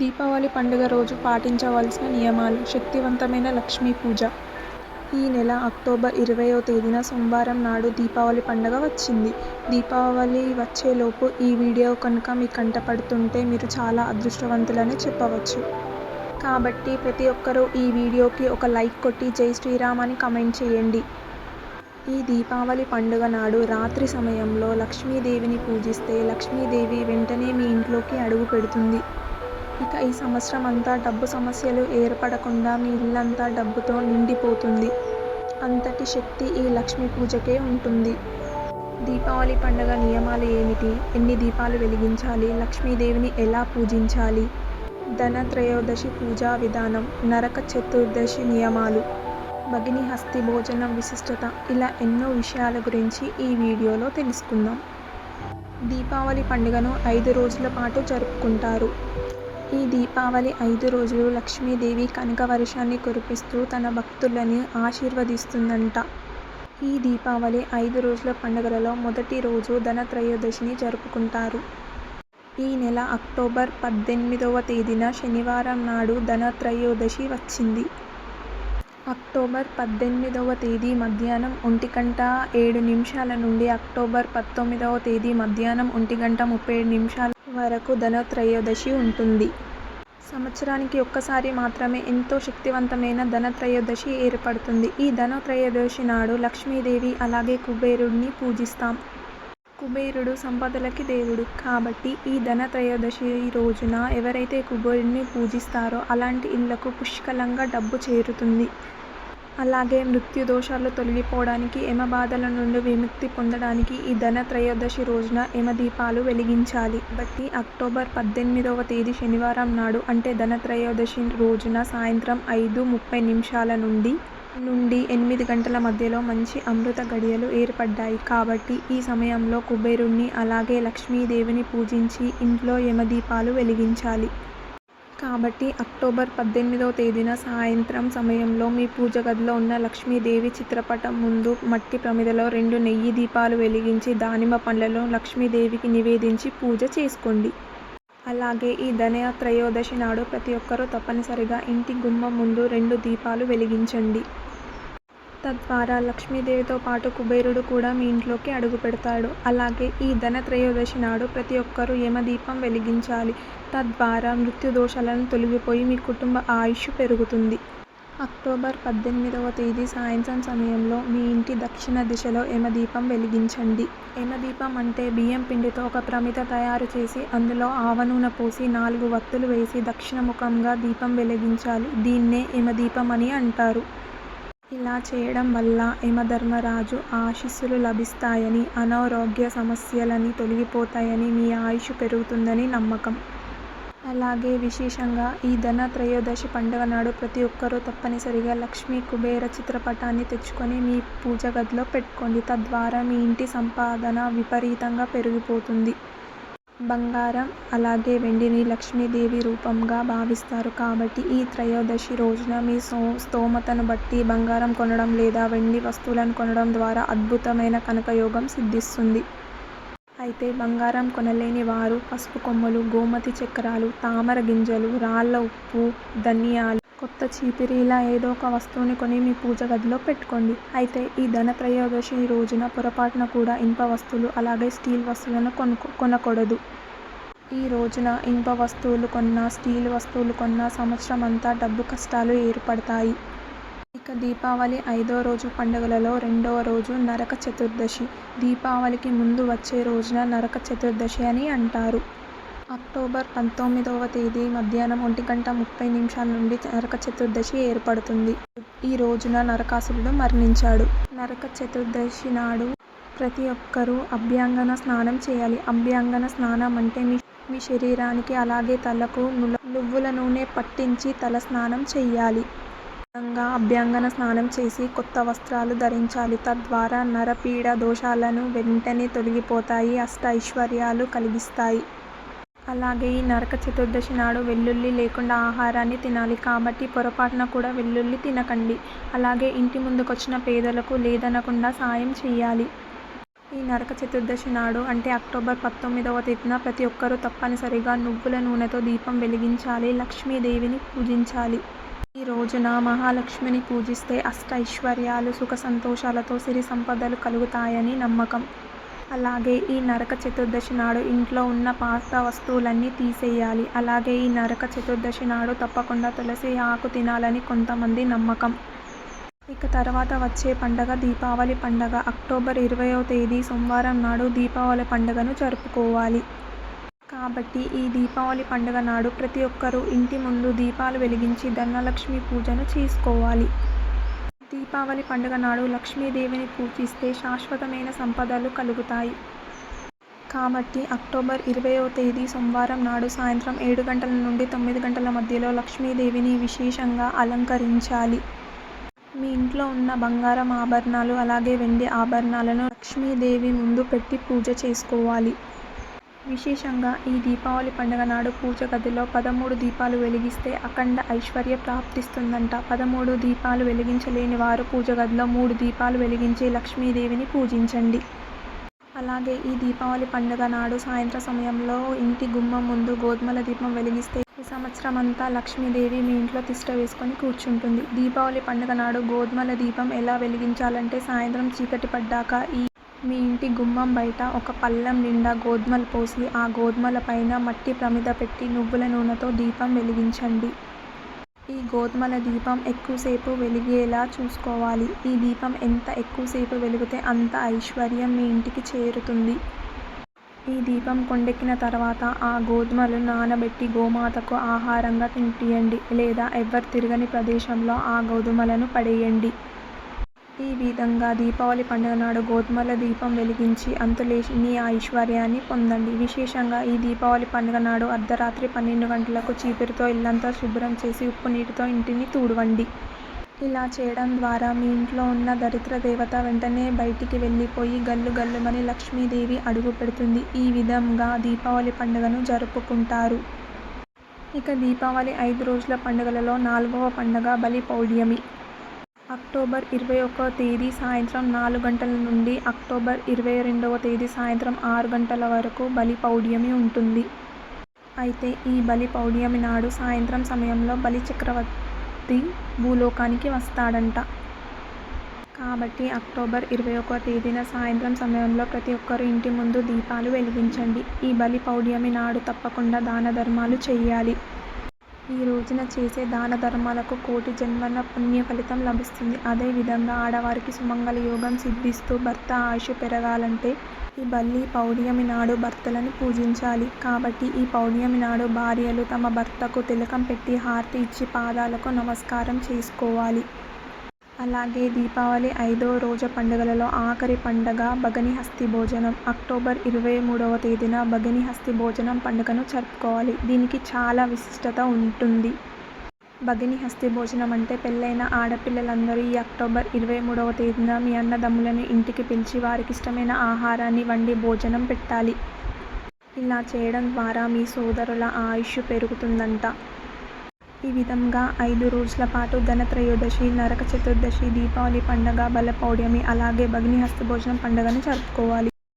దీపావళి పండుగ రోజు పాటించవలసిన నియమాలు. శక్తివంతమైన లక్ష్మీ పూజ. ఈ నెల అక్టోబర్ ఇరవైవ తేదీన సోమవారం నాడు దీపావళి పండుగ వచ్చింది. దీపావళి వచ్చేలోపు ఈ వీడియో కనుక మీ కంటపడుతుంటే మీరు చాలా అదృష్టవంతులని చెప్పవచ్చు. కాబట్టి ప్రతి ఒక్కరూ ఈ వీడియోకి ఒక లైక్ కొట్టి జై శ్రీరామ్ అని కమెంట్ చేయండి. ఈ దీపావళి పండుగ నాడు రాత్రి సమయంలో లక్ష్మీదేవిని పూజిస్తే లక్ష్మీదేవి వెంటనే మీ ఇంట్లోకి అడుగు పెడుతుంది. ఇక ఈ సంవత్సరం అంతా డబ్బు సమస్యలు ఏర్పడకుండా మీ ఇల్లంతా డబ్బుతో నిండిపోతుంది. అంతటి శక్తి ఈ లక్ష్మీ పూజకే ఉంటుంది. దీపావళి పండుగ నియమాలు ఏమిటి? ఎన్ని దీపాలు వెలిగించాలి? లక్ష్మీదేవిని ఎలా పూజించాలి? ధనత్రయోదశి పూజా విధానం నరక చతుర్దశి నియమాలు భగిని హస్తి భోజనం విశిష్టత ఇలా ఎన్నో విషయాల గురించి ఈ వీడియోలో తెలుసుకుందాం. దీపావళి పండుగను ఐదు రోజుల పాటు జరుపుకుంటారు. ఈ దీపావళి ఐదు రోజులు లక్ష్మీదేవి కనక వర్షాన్ని కురిపిస్తూ తన భక్తులని ఆశీర్వదిస్తుందంట. ఈ దీపావళి ఐదు రోజుల పండుగలలో మొదటి రోజు ధనత్రయోదశిని జరుపుకుంటారు. ఈ నెల అక్టోబర్ పద్దెనిమిదవ తేదీన శనివారం నాడు ధనత్రయోదశి వచ్చింది. అక్టోబర్ పద్దెనిమిదవ తేదీ మధ్యాహ్నం ఒంటి గంట ఏడు నిమిషాల నుండి అక్టోబర్ పంతొమ్మిదవ తేదీ మధ్యాహ్నం ఒంటి గంట ముప్పై ఏడు నిమిషాల వరకు ధనత్రయోదశి ఉంటుంది. సంవత్సరానికి ఒక్కసారి మాత్రమే ఎంతో శక్తివంతమైన ధనత్రయోదశి ఏర్పడుతుంది. ఈ ధనత్రయోదశి నాడు లక్ష్మీదేవి అలాగే కుబేరుడిని పూజిస్తాం. కుబేరుడు సంపదలకి దేవుడు. కాబట్టి ఈ ధనత్రయోదశి రోజున ఎవరైతే కుబేరుడిని పూజిస్తారో అలాంటి ఇళ్ళకు పుష్కలంగా డబ్బు చేరుతుంది. అలాగే మృత్యు దోషాలు తొలగిపోవడానికి యమ బాధల నుండి విముక్తి పొందడానికి ఈ ధన త్రయోదశి రోజున యమ దీపాలు వెలిగించాలి. బట్టి అక్టోబర్ పద్దెనిమిదవ తేదీ శనివారం నాడు అంటే ధన త్రయోదశి రోజున సాయంత్రం ఐదు ముప్పై నిమిషాల నుండి నుండి ఎనిమిది గంటల మధ్యలో మంచి అమృత గడియలు ఏర్పడ్డాయి. కాబట్టి ఈ సమయంలో కుబేరుణ్ణి అలాగే లక్ష్మీదేవిని పూజించి ఇంట్లో యమదీపాలు వెలిగించాలి. కాబట్టి అక్టోబర్ పద్దెనిమిదవ తేదీన సాయంత్రం సమయంలో మీ పూజ గదిలో ఉన్న లక్ష్మీదేవి చిత్రపటం ముందు మట్టి ప్రమిదలో రెండు నెయ్యి దీపాలు వెలిగించి దానిమ్మ పండ్లలో లక్ష్మీదేవికి నివేదించి పూజ చేసుకోండి. అలాగే ఈ ధనయ త్రయోదశి నాడు ప్రతి ఒక్కరూ తప్పనిసరిగా ఇంటి గుమ్మం ముందు రెండు దీపాలు వెలిగించండి. తద్వారా లక్ష్మీదేవితో పాటు కుబేరుడు కూడా మీ ఇంట్లోకి అడుగు పెడతాడు. అలాగే ఈ ధన త్రయోదశి నాడు ప్రతి ఒక్కరూ యమదీపం వెలిగించాలి. తద్వారా మృత్యు దోషాలను తొలగిపోయి మీ కుటుంబ ఆయుష్ పెరుగుతుంది. అక్టోబర్ పద్దెనిమిదవ తేదీ సాయంత్రం సమయంలో మీ ఇంటి దక్షిణ దిశలో యమదీపం వెలిగించండి. యమదీపం అంటే బియ్యం పిండితో ఒక ప్రమిత తయారు చేసి అందులో ఆవనూనె పోసి నాలుగు వత్తులు వేసి దక్షిణముఖంగా దీపం వెలిగించాలి. దీన్నే యమదీపం అని అంటారు. ఇలా చేయడం వల్ల యమధర్మరాజు ఆశీస్సులు లభిస్తాయని అనారోగ్య సమస్యలని తొలగిపోతాయని మీ ఆయుష్ పెరుగుతుందని నమ్మకం. అలాగే విశేషంగా ఈ ధన త్రయోదశి పండుగ నాడు ప్రతి ఒక్కరూ తప్పనిసరిగా లక్ష్మీ కుబేర చిత్రపటాన్ని తెచ్చుకొని మీ పూజ గదిలో పెట్టుకోండి. తద్వారా మీ ఇంటి సంపాదన విపరీతంగా పెరిగిపోతుంది. బంగారం అలాగే వెండిని లక్ష్మీదేవి రూపంగా భావిస్తారు. కాబట్టి ఈ త్రయోదశి రోజున మీ సో స్తోమతను బట్టి బంగారం కొనడం లేదా వెండి వస్తువులను కొనడం ద్వారా అద్భుతమైన కనకయోగం సిద్ధిస్తుంది. అయితే బంగారం కొనలేని వారు పసుపు కొమ్మలు గోమతి చక్రాలు తామర గింజలు రాళ్ళ ఉప్పు ధనియాలు కొత్త చీపిరి ఇలా ఏదో ఒక వస్తువుని కొని మీ పూజ గదిలో పెట్టుకోండి. అయితే ఈ ధన త్రయోదశి రోజున పొరపాటున కూడా ఇనుప వస్తువులు అలాగే స్టీల్ వస్తువులను కొనుక్కో కొనకూడదు. ఈ రోజున ఇనుప వస్తువులు కొన్నా స్టీల్ వస్తువులు కొన్నా సంవత్సరం అంతా డబ్బు కష్టాలు ఏర్పడతాయి. ఇక దీపావళి ఐదో రోజు పండుగలలో రెండవ రోజు నరక చతుర్దశి. దీపావళికి ముందు వచ్చే రోజున నరక చతుర్దశి అని అంటారు. అక్టోబర్ పంతొమ్మిదవ తేదీ మధ్యాహ్నం ఒంటి గంట ముప్పై నిమిషాల నుండి నరక చతుర్దశి ఏర్పడుతుంది. ఈ రోజున నరకాసురుడు మరణించాడు. నరక చతుర్దశి నాడు ప్రతి ఒక్కరూ అభ్యంగన స్నానం చేయాలి. అభ్యంగన స్నానం అంటే మీ మీ శరీరానికి అలాగే తలకు నువ్వుల నూనె పట్టించి తల స్నానం చేయాలి విధంగా అభ్యంగన స్నానం చేసి కొత్త వస్త్రాలు ధరించాలి. తద్వారా నరపీడ దోషాలను వెంటనే తొలగిపోతాయి. అష్ట ఐశ్వర్యాలు కలిగిస్తాయి. అలాగే ఈ నరక చతుర్దశి నాడు వెల్లుల్లి లేకుండా ఆహారాన్ని తినాలి. కాబట్టి పొరపాటున కూడా వెల్లుల్లి తినకండి. అలాగే ఇంటి ముందుకొచ్చిన పేదలకు లేదనకుండా సాయం చేయాలి ఈ నరక చతుర్దశి నాడు అంటే అక్టోబర్ పంతొమ్మిదవ తేదీన ప్రతి ఒక్కరూ తప్పనిసరిగా నువ్వుల నూనెతో దీపం వెలిగించాలి. లక్ష్మీదేవిని పూజించాలి. ఈ రోజున మహాలక్ష్మిని పూజిస్తే అష్ట ఐశ్వర్యాలు సుఖ సంతోషాలతో సిరి సంపదలు కలుగుతాయని నమ్మకం. అలాగే ఈ నరక చతుర్దశి నాడు ఇంట్లో ఉన్న పాత వస్తువులన్నీ తీసేయాలి. అలాగే ఈ నరక చతుర్దశి నాడు తప్పకుండా తులసి ఆకు తినాలని కొంతమంది నమ్మకం. ఇక తర్వాత వచ్చే పండగ దీపావళి పండగ. అక్టోబర్ ఇరవైవ తేదీ సోమవారం నాడు దీపావళి పండుగను జరుపుకోవాలి. కాబట్టి ఈ దీపావళి పండుగ నాడు ప్రతి ఒక్కరూ ఇంటి ముందు దీపాలు వెలిగించి ధనలక్ష్మి పూజను చేసుకోవాలి. దీపావళి పండుగ నాడు లక్ష్మీదేవిని పూజిస్తే శాశ్వతమైన సంపదలు కలుగుతాయి. కాబట్టి అక్టోబర్ ఇరవయో తేదీ సోమవారం నాడు సాయంత్రం ఏడు గంటల నుండి తొమ్మిది గంటల మధ్యలో లక్ష్మీదేవిని విశేషంగా అలంకరించాలి. మీ ఇంట్లో ఉన్న బంగారం ఆభరణాలు అలాగే వెండి ఆభరణాలను లక్ష్మీదేవి ముందు పెట్టి పూజ చేసుకోవాలి. విశేషంగా ఈ దీపావళి పండుగ నాడు పూజ గదిలో పదమూడు దీపాలు వెలిగిస్తే అఖండ ఐశ్వర్య ప్రాప్తిస్తుందంట. పదమూడు దీపాలు వెలిగించలేని వారు పూజ గదిలో మూడు దీపాలు వెలిగించి లక్ష్మీదేవిని పూజించండి. అలాగే ఈ దీపావళి పండుగ నాడు సాయంత్రం సమయంలో ఇంటి గుమ్మం ముందు గోధుమల దీపం వెలిగిస్తే ఈ సంవత్సరం అంతా లక్ష్మీదేవి మీ ఇంట్లో తిష్ట వేసుకొని కూర్చుంటుంది. దీపావళి పండుగ నాడు గోధుమల దీపం ఎలా వెలిగించాలంటే సాయంత్రం చీకటి పడ్డాక ఈ మీ ఇంటి గుమ్మం బయట ఒక పళ్ళెం నిండా గోధుమలు పోసి ఆ గోధుమల పైన మట్టి ప్రమిద పెట్టి నువ్వుల నూనెతో దీపం వెలిగించండి. ఈ గోధుమల దీపం ఎక్కువసేపు వెలిగేలా చూసుకోవాలి. ఈ దీపం ఎంత ఎక్కువసేపు వెలిగితే అంత ఐశ్వర్యం మీ ఇంటికి చేరుతుంది. ఈ దీపం కొండెక్కిన తర్వాత ఆ గోధుమలు నానబెట్టి గోమాతకు ఆహారంగా తినిపియండి లేదా ఎవ్వరు తిరగని ప్రదేశంలో ఆ గోధుమలను పడేయండి. ఈ విధంగా దీపావళి పండుగ నాడు గోధుమల దీపం వెలిగించి అంతులేని ఐశ్వర్యాన్ని పొందండి. విశేషంగా ఈ దీపావళి పండుగ నాడు అర్ధరాత్రి పన్నెండు గంటలకు చీపురుతో ఇల్లంతా శుభ్రం చేసి ఉప్పు నీటితో ఇంటిని తూడవండి. ఇలా చేయడం ద్వారా మీ ఇంట్లో ఉన్న దరిద్ర దేవత వెంటనే బయటికి వెళ్ళిపోయి గల్లు గల్లుమని లక్ష్మీదేవి అడుగు పెడుతుంది. ఈ విధంగా దీపావళి పండుగను జరుపుకుంటారు. ఇక దీపావళి ఐదు రోజుల పండుగలలో నాలుగవ పండుగ బలి పౌడ్యమి అక్టోబర్ ఇరవై ఒకవ తేదీ సాయంత్రం నాలుగు గంటల నుండి అక్టోబర్ ఇరవై రెండవ తేదీ సాయంత్రం ఆరు గంటల వరకు బలి పౌడ్యమి ఉంటుంది. అయితే ఈ బలి పౌడ్యమి నాడు సాయంత్రం సమయంలో బలి చక్రవర్తి భూలోకానికి వస్తాడంట. కాబట్టి అక్టోబర్ ఇరవై ఒకవ తేదీన సాయంత్రం సమయంలో ప్రతి ఒక్కరు ఇంటి ముందు దీపాలు వెలిగించండి. ఈ బలి పౌడ్యమి నాడు తప్పకుండా దాన ధర్మాలు చేయాలి. ఈ రోజున చేసే దాన ధర్మాలకు కోటి జన్మల పుణ్య ఫలితం లభిస్తుంది. అదేవిధంగా ఆడవారికి సుమంగళ యోగం సిద్ధిస్తూ భర్త ఆయుష్ పెరగాలంటే ఈ బల్లి పౌర్ణమి నాడు భర్తలను పూజించాలి. కాబట్టి ఈ పౌర్ణమి నాడు భార్యలు తమ భర్తకు తిలకం పెట్టి హారతి ఇచ్చి పాదాలకు నమస్కారం చేసుకోవాలి. అలాగే దీపావళి ఐదో రోజు పండుగలలో ఆఖరి పండగ భగనిహస్తి భోజనం. అక్టోబర్ ఇరవై మూడవ తేదీన భగనిహస్తి భోజనం పండుగను జరుపుకోవాలి. దీనికి చాలా విశిష్టత ఉంటుంది. భగనిహస్తి భోజనం అంటే పెళ్ళైన ఆడపిల్లలందరూ ఈ అక్టోబర్ ఇరవై మూడవ తేదీన మీ అన్నదమ్ములను ఇంటికి పిలిచి వారికి ఇష్టమైన ఆహారాన్ని వండి భోజనం పెట్టాలి. ఇలా చేయడం ద్వారా మీ సోదరుల ఆయుష్ పెరుగుతుందంట. ఈ విధంగా ఐదు రోజుల పాటు ధనత్రయోదశి నరక చతుర్దశి దీపావళి పండగ బలపౌడ్యమి అలాగే భగ్ని హస్త భోజనం పండుగను జరుపుకోవాలి.